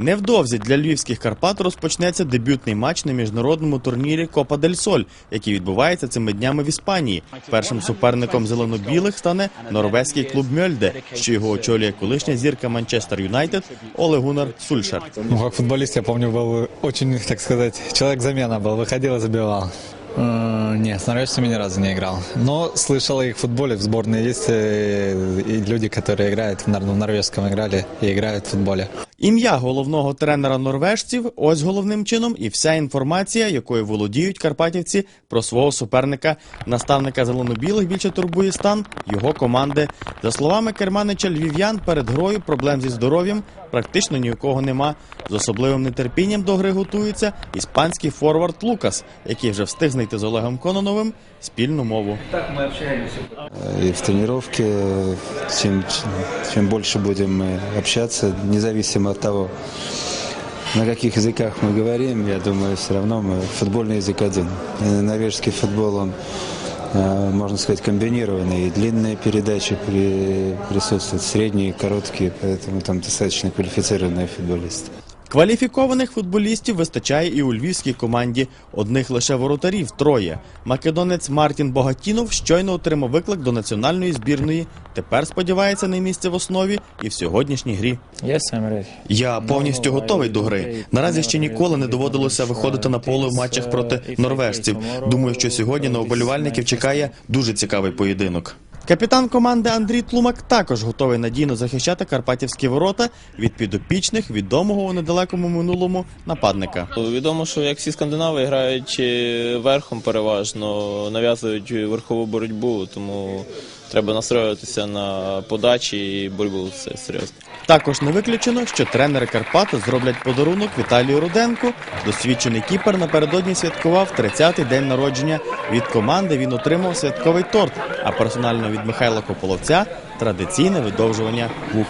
Невдовзі для львівських Карпат розпочнеться дебютний матч на міжнародному турнірі Копа дель Соль, який відбувається цими днями в Іспанії. Першим суперником зелено-білих стане норвезький клуб Мьольде, що його очолює колишня зірка Манчестер Юнайтед Оле Гунар Сульшер. Ну, как футболист, я помню, был очень, так сказать, человек-замена был, выходил и забивал. Э, Нет, с норвежцами ни разу не играл. Но слышал о их футболе, в сборной есть э, и люди, которые играют в нор- в норвежском играли и играют в футболе. Ім'я головного тренера норвежців ось головним чином і вся інформація, якою володіють карпатівці про свого суперника. Наставника зелено-білих більше турбує стан його команди. За словами керманича львів'ян, перед грою проблем зі здоров'ям практично ні у кого нема. З особливим нетерпінням до гри готується іспанський форвард Лукас, який вже встиг знайти з Олегом Кононовим спільну мову. И в тренировке, э, чем, чем больше будем мы общаться, независимо от того, на каких языках мы говорим, я думаю, все равно мы футбольный язык один. И норвежский футбол, он, э, можно сказать, комбинированный. И длинные передачи при, присутствуют, средние, короткие, поэтому там достаточно квалифицированные футболисты. Кваліфікованих футболістів вистачає і у львівській команді. Одних лише воротарів троє. Македонець Мартін Богатінов щойно отримав виклик до національної збірної. Тепер сподівається на місце в основі і в сьогоднішній грі. Я повністю готовий до гри. Наразі ще ніколи не доводилося виходити на поле в матчах проти норвежців. Думаю, що сьогодні на оболівальників чекає дуже цікавий поєдинок. Капітан команди Андрій Тлумак також готовий надійно захищати карпатівські ворота від підопічних відомого у недалекому минулому нападника. Відомо, що як всі скандинави грають е, верхом переважно, нав'язують верхову боротьбу, тому треба настроюватися на подачі і боротьбу. Це серйозно. Також не виключено, що тренери Карпат зроблять подарунок Віталію Руденку. Досвідчений кіпер напередодні святкував 30-й день народження. Від команди він отримав святковий торт, а персонально від Михайла Кополовця традиційне видовжування вух.